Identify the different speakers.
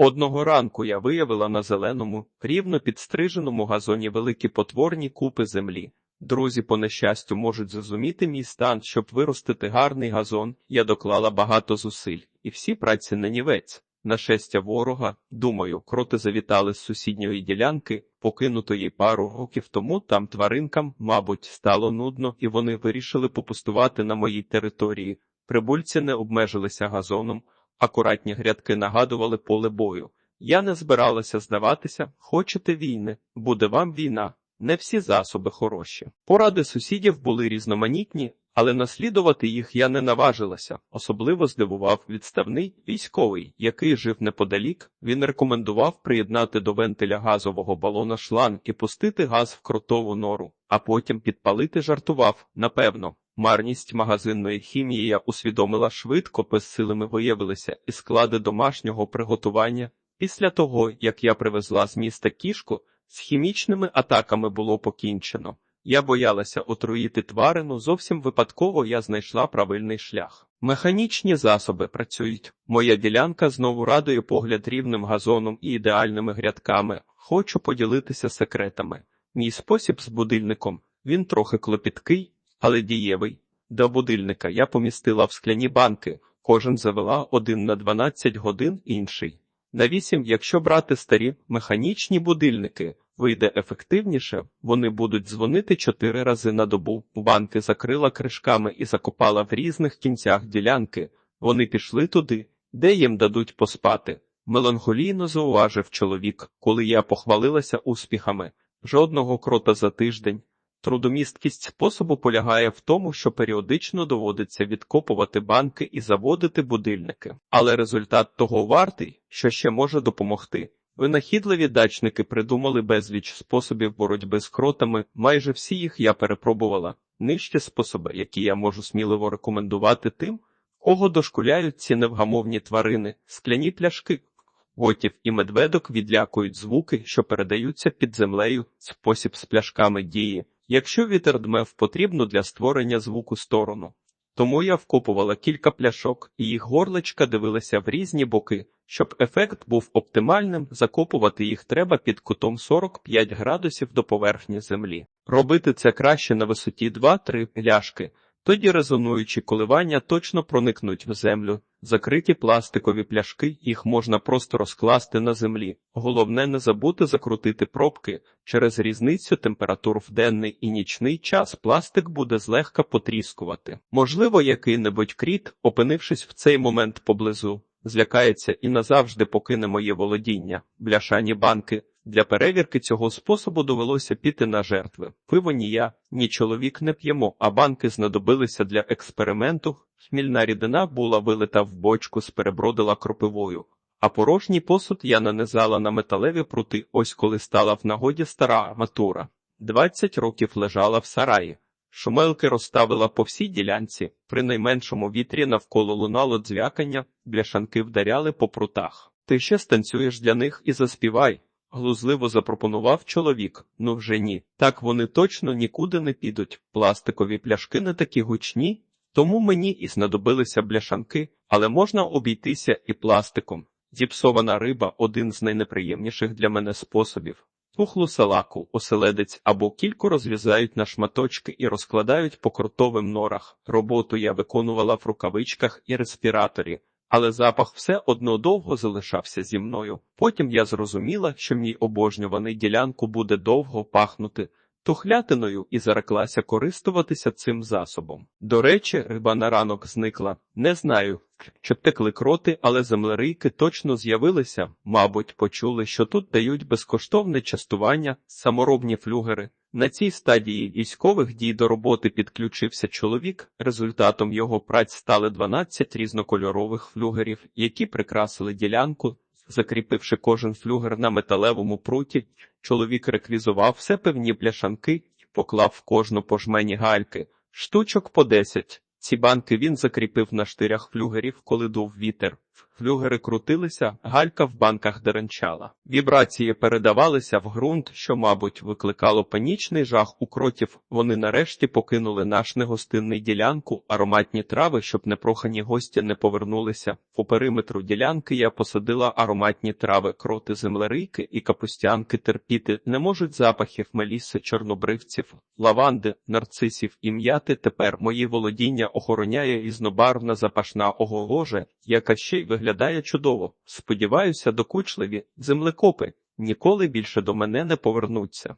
Speaker 1: Одного ранку я виявила на зеленому, рівно підстриженому газоні великі потворні купи землі. Друзі, по нещастю, можуть зрозуміти мій стан, щоб виростити гарний газон. Я доклала багато зусиль, і всі праці на нівець. Нашестя ворога, думаю, кроти завітали з сусідньої ділянки, покинутої пару років тому там тваринкам, мабуть, стало нудно, і вони вирішили попустувати на моїй території. Прибульці не обмежилися газоном, акуратні грядки нагадували поле бою. Я не збиралася здаватися, хочете війни, буде вам війна. Не всі засоби хороші. Поради сусідів були різноманітні, але наслідувати їх я не наважилася. Особливо здивував відставний військовий, який жив неподалік. Він рекомендував приєднати до вентиля газового балона шланг і пустити газ в кротову нору, а потім підпалити жартував. Напевно, марність магазинної хімії я усвідомила швидко, безсилими виявилися і склади домашнього приготування. Після того, як я привезла з міста кішку, з хімічними атаками було покінчено. Я боялася отруїти тварину, зовсім випадково я знайшла правильний шлях. Механічні засоби працюють. Моя ділянка знову радує погляд рівним газоном і ідеальними грядками. Хочу поділитися секретами. Мій спосіб з будильником він трохи клопіткий, але дієвий. До будильника я помістила в скляні банки, кожен завела один на 12 годин інший. На 8, якщо брати старі механічні будильники, вийде ефективніше, вони будуть дзвонити 4 рази на добу. Банки закрила кришками і закопала в різних кінцях ділянки. Вони пішли туди, де їм дадуть поспати. Меланхолійно зауважив чоловік, коли я похвалилася успіхами. Жодного крота за тиждень. Трудомісткість способу полягає в тому, що періодично доводиться відкопувати банки і заводити будильники. Але результат того вартий, що ще може допомогти. Винахідливі дачники придумали безліч способів боротьби з кротами, майже всі їх я перепробувала. Нижчі способи, які я можу сміливо рекомендувати тим, кого дошкуляють ці невгамовні тварини, скляні пляшки. Готів і медведок відлякують звуки, що передаються під землею, спосіб з пляшками дії якщо вітер дме в потрібну для створення звуку сторону. Тому я вкопувала кілька пляшок, і їх горличка дивилися в різні боки. Щоб ефект був оптимальним, закопувати їх треба під кутом 45 градусів до поверхні землі. Робити це краще на висоті 2-3 пляшки. Тоді резонуючі коливання точно проникнуть в землю. Закриті пластикові пляшки, їх можна просто розкласти на землі. Головне не забути закрутити пробки. Через різницю температур в денний і нічний час пластик буде злегка потріскувати. Можливо, який-небудь кріт, опинившись в цей момент поблизу, злякається і назавжди покине моє володіння, бляшані банки. Для перевірки цього способу довелося піти на жертви. Пиво ні я, ні чоловік не п'ємо, а банки знадобилися для експерименту. Хмільна рідина була вилита в бочку, сперебродила кропивою, а порожній посуд я нанизала на металеві прути, ось коли стала в нагоді стара арматура. Двадцять років лежала в сараї. Шумелки розставила по всій ділянці, при найменшому вітрі навколо лунало дзвякання, бляшанки вдаряли по прутах. Ти ще станцюєш для них і заспівай глузливо запропонував чоловік. Ну вже ні. Так вони точно нікуди не підуть. Пластикові пляшки не такі гучні, тому мені і знадобилися бляшанки, але можна обійтися і пластиком. Зіпсована риба один з найнеприємніших для мене способів. Тухлу салаку, оселедець або кільку розрізають на шматочки і розкладають по кротовим норах. Роботу я виконувала в рукавичках і респіраторі, але запах все одно довго залишався зі мною. Потім я зрозуміла, що мій обожнюваний ділянку буде довго пахнути тухлятиною і зареклася користуватися цим засобом. До речі, риба на ранок зникла. Не знаю, чи текли кроти, але землерийки точно з'явилися, мабуть, почули, що тут дають безкоштовне частування, саморобні флюгери. На цій стадії військових дій до роботи підключився чоловік. Результатом його праць стали 12 різнокольорових флюгерів, які прикрасили ділянку. Закріпивши кожен флюгер на металевому пруті, чоловік реквізував все певні пляшанки і поклав в кожну по жмені гальки, штучок по 10. Ці банки він закріпив на штирях флюгерів, коли дув вітер. Флюгери крутилися, галька в банках деренчала. Вібрації передавалися в ґрунт, що, мабуть, викликало панічний жах у кротів. Вони нарешті покинули наш негостинний ділянку, ароматні трави, щоб непрохані гості не повернулися. По периметру ділянки я посадила ароматні трави, кроти землерийки і капустянки терпіти не можуть запахів меліси, чорнобривців, лаванди, нарцисів і м'яти. Тепер мої володіння охороняє різнобарвна запашна оголоже, яка ще й виглядає чудово. Сподіваюся, докучливі землекопи ніколи більше до мене не повернуться.